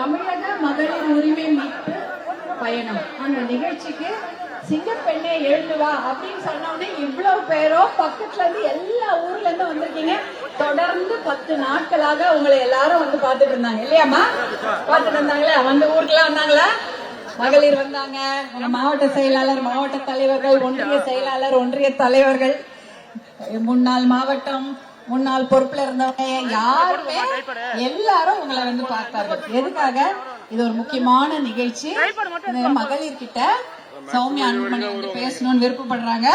தமிழக மகளிர் உரிமை மீட்பு பயணம். அந்த நிகழ்ச்சிக்கு சிங்கப்பெண்ணே எழுந்து வா அப்படின்னு சொன்ன இவ்வளவு பேரோ பக்கத்துல இருந்து எல்லா ஊர்ல இருந்து வந்திருக்கீங்க. தொடர்ந்து பத்து நாட்களாக உங்களை எல்லாரும் வந்து பார்த்துட்டு இருந்தாங்க. இல்லையாம்மா? பார்த்துட்டு இருந்தாங்களே? வந்து ஊருக்குலாம் வந்தாங்களா? மகளிர் வந்தாங்க. மாவட்ட செயலாளர் மாவட்ட தலைவர்கள் ஒன்றிய செயலாளர் ஒன்றிய தலைவர்கள். முன்னாள் மாவட்டம் முன்னாள் பொறுப்புல இருந்தவங்க யாருமே எல்லாரும் உங்களை வந்து பார்த்தார்கள். எதுக்காக? இது ஒரு முக்கியமான நிகழ்ச்சி. மகளிர் கிட்ட சௌமியா அன்புமணி வந்து பேசணும்னு விருப்பப்படுறாங்க.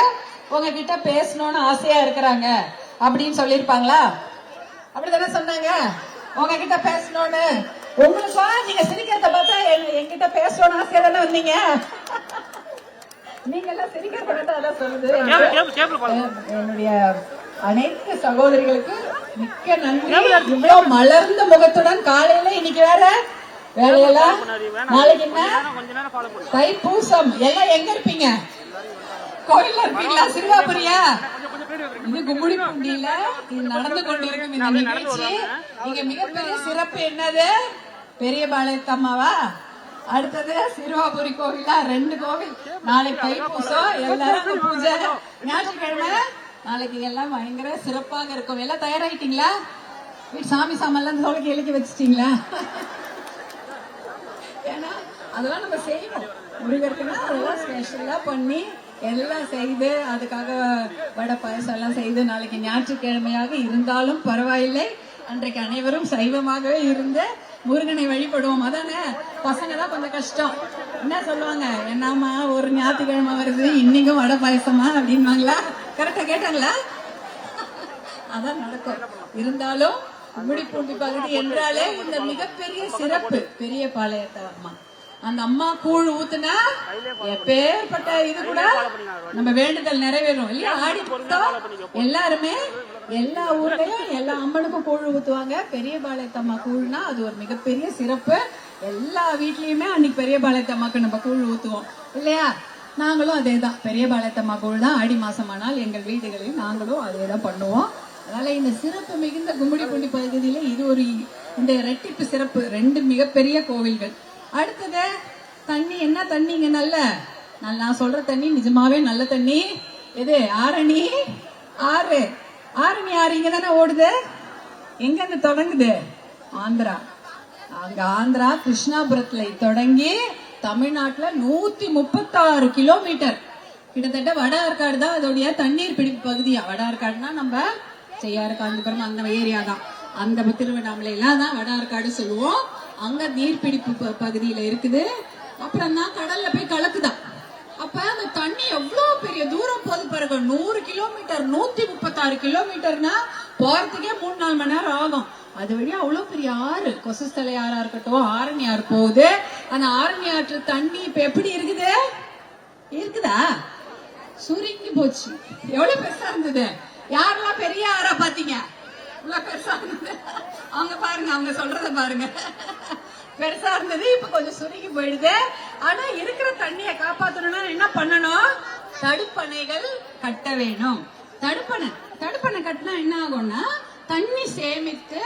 உங்ககிட்ட பேசணும்னு ஆசையா இருக்கிறாங்க அப்படின்னு சொல்லியிருப்பாங்களா? அப்படிதானே சொன்னாங்க. உங்ககிட்ட பேசணும்னு. உங்களுக்கா? நீங்க சிரிக்கிறத பார்த்தா எங்க- என்கிட்ட பேசணும்னு ஆசையா தானே வந்தீங்க? நீங்க எல்லாம் சிரிக்கிறத பார்த்தா அதான் சொல்லுது. என்னுடைய அனைத்து சகோதரிகளுக்கு மிக்க நன்றி. இவ்வளவு மலர்ந்த முகத்துடன் காலையில இன்னைக்கு வேற வேலையெல்லாம் நாளைக்கு என்ன? தைப்பூசம். எல்லாம் எங்க இருப்பீங்க? கோயில்ல இருப்பீங்களா? சிறுவாபுரியா? இது கும்முடிப்பூண்டியில இது நடந்து கொண்டிருக்கும் இந்த நிகழ்ச்சி. இங்க மிகப்பெரிய சிறப்பு என்னது? பெரிய பாளையத்தம்மாவா? அடுத்தது சிறுவாபுரி கோவிலா? ரெண்டு கோவில். நாளைக்கு தைப்பூசம். எல்லாரும் பூஜை. ஞாயிற்றுக்கிழமை நாளைக்கு எல்லாம் பயங்கர சிறப்பாக இருக்கும். எல்லாம் தயாராகிட்டீங்களா வீட்டு சாமி சாமெல்லாம் தோலைக்கு எழுக்கி வச்சிட்டீங்களா? ஏன்னா அதெல்லாம் நம்ம செய்யணும். முருகருக்குன்னா அதெல்லாம் ஸ்பெஷலாக பண்ணி எல்லாம் செய்து அதுக்காக வடை பாயசம் எல்லாம் செய்து நாளைக்கு ஞாயிற்றுக்கிழமையாக இருந்தாலும் பரவாயில்லை. அன்றைக்கு அனைவரும் சைவமாகவே இருந்து முருகனை வழிபடுவோம். அதானே? பசங்க தான் கொஞ்சம் கஷ்டம். என்ன சொல்லுவாங்க? என்னம்மா ஒரு ஞாயிற்றுக்கிழமை வருது இன்னைக்கும் வடை பாயசமா? அப்படின்வாங்களா கரெக்டா கேட்டாங்களா? அதான் நடக்கும். இருந்தாலும் கும்மிடிப்பூண்டி பகுதி என்றாலே இந்த மிகப்பெரிய சிறப்பு. பெரிய பாளையத்தை அம்மா. அந்த அம்மா கூழ் ஊத்துனா எப்பேற்பட்ட இது கூட நம்ம வேண்டுதல் நிறைவேறும் இல்லையா? ஆடி எல்லாருமே எல்லா ஊர்லயும் எல்லா அம்மனுக்கும் கூழ் ஊத்துவாங்க. பெரிய பாளையத்தம்மா கூழ்னா அது ஒரு மிகப்பெரிய சிறப்பு. எல்லா வீட்லயுமே அன்னைக்கு பெரிய பாளையத்தம்மாக்கு நம்ம கூழ் ஊத்துவோம். இல்லையா? நாங்களும் அதே தான் பெரிய பாளையத்தம்மா கூழ் தான் ஆடி மாசமானால் எங்கள் வீடுகளில் நாங்களும் அதே தான் பண்ணுவோம். அதனால இந்த சிறப்பு மிகுந்த கும்மிடிப்பூண்டி பகுதியில இது ஒரு இந்த ரெட்டிப்பு சிறப்பு ரெண்டு மிகப்பெரிய கோவில்கள். அடுத்தது தண்ணி என்ன தண்ணிங்க நல்ல நல்ல? நான் சொல்ற தண்ணி நிஜமாவே நல்ல தண்ணி. எது? ஆரணி? ஆறு. ஆரணி ஆறு இங்க தானே ஓடுது? எங்க இருந்து தொடங்குது? ஆந்திரா. அங்க ஆந்திரா கிருஷ்ணாபுரத்துல தொடங்கி தமிழ்நாட்டில் நூத்தி முப்பத்தாறு கிலோமீட்டர். கிட்டத்தட்ட வட ஆற்காடு தான் அதோடைய தண்ணீர் பிடிப்பு பகுதியா. வட ஆற்காடுனா நம்ம செய்யாறு காஞ்சிபுரம் அந்த ஏரியா தான். அந்த திருவண்ணாமலையெல்லாம் தான் வட ஆற்காடு சொல்லுவோம். அங்க நீர்பிடிப்பு ப- பகுதியில இருக்குது. அப்புறம் தான் கடல்ல போய் கலக்குதான் அப்ப அந்த தண்ணி எவ்வளவு பெரிய தூரம் போகுது பாருங்க. நூறு கிலோமீட்டர் நூத்தி முப்பத்தாறு கிலோமீட்டர்னா போறதுக்கே மூணு நாலு மணி நேரம் ஆகும். அது வழியா அவ்வளவு பெரிய ஆறு கொசஸ்தலை ஆறா இருக்கட்டும் ஆரணி ஆறு போகுது. அந்த ஆரணி ஆற்று தண்ணி இப்ப எப்படி இருக்குது? இருக்குதா? சுருங்கி போச்சு. எவ்வளவு பெருசா இருந்தது? யாரெல்லாம் பெரிய ஆறா பாத்தீங்க? இவ்வளவு பெருசா இருந்தது. அவங்க பாருங்க அவங்க சொல்றத பாருங்க. பெருசா இருந்தது இப்ப கொஞ்சம் சுருங்கி போயிடுது. ஆனா இருக்கிற தண்ணிய காப்பாத்தணும்னா என்ன பண்ணணும்? தடுப்பணைகள் கட்ட வேணும். தடுப்பணை. தடுப்பணை கட்டினா என்ன ஆகும்னா தண்ணி சேமித்து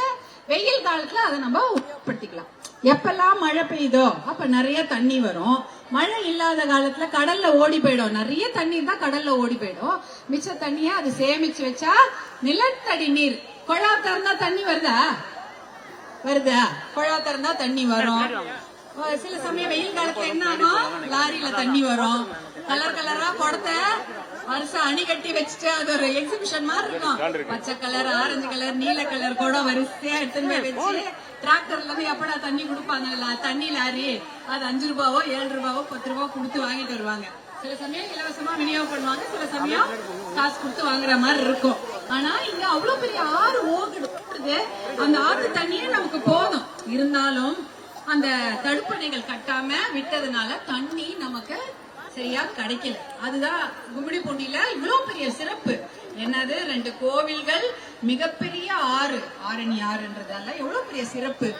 வெயில் காலத்துல அதை நம்ம உபயோகப்படுத்திக்கலாம். எப்பெல்லாம் மழை பெய்யுதோ அப்ப நிறைய தண்ணி வரும். மழை இல்லாத காலத்துல கடல்ல ஓடி போயிடும். நிறைய தண்ணீர் தான் கடல்ல ஓடி போயிடும். மிச்ச தண்ணிய அது சேமிச்சு வச்சா நிலத்தடி நீர். குழா திறந்தா தண்ணி வருதா? வருதா? குழா திறந்தா தண்ணி வரும். சில சமயம் வெயில் காலத்துல என்ன ஆகும்? லாரியில தண்ணி வரும். கலர் கலரா குடத்தை வருஷம் அணி கட்டி வச்சுட்டு அது ஒரு எக்ஸிபிஷன் மாதிரி இருக்கும். பச்சை கலர் ஆரஞ்சு கலர் நீல கலர் குடம் வரிசையா எடுத்துன்னு போய் வச்சு டிராக்டர்ல இருந்து எப்படா தண்ணி கொடுப்பாங்கல்ல தண்ணி லாரி அது அஞ்சு ரூபாவோ ஏழு ரூபாவோ பத்து ரூபாவோ கொடுத்து வாங்கிட்டு வருவாங்க. சில சமயம் இலவசமா விநியோகம் பண்ணுவாங்க சில சமயம் காசு கொடுத்து வாங்குற மாதிரி இருக்கும். ஆனா இங்க அவ்வளவு பெரிய ஆறு ஓடுது. அந்த ஆத்து தண்ணியே நமக்கு போதும். இருந்தாலும் அந்த தடுப்பணைகள் கட்டாம விட்டதுனால தண்ணி நமக்கு சரியா கிடைக்கல. அதுதான் கும்மிடி பூண்டியில இவ்வளவு பெரிய சிறப்பு. என்னது? ரெண்டு கோவில்கள் மிகப்பெரிய ஆறு. ஆரணி ஆறுன்றதால எவ்வளவு பெரிய சிறப்பு.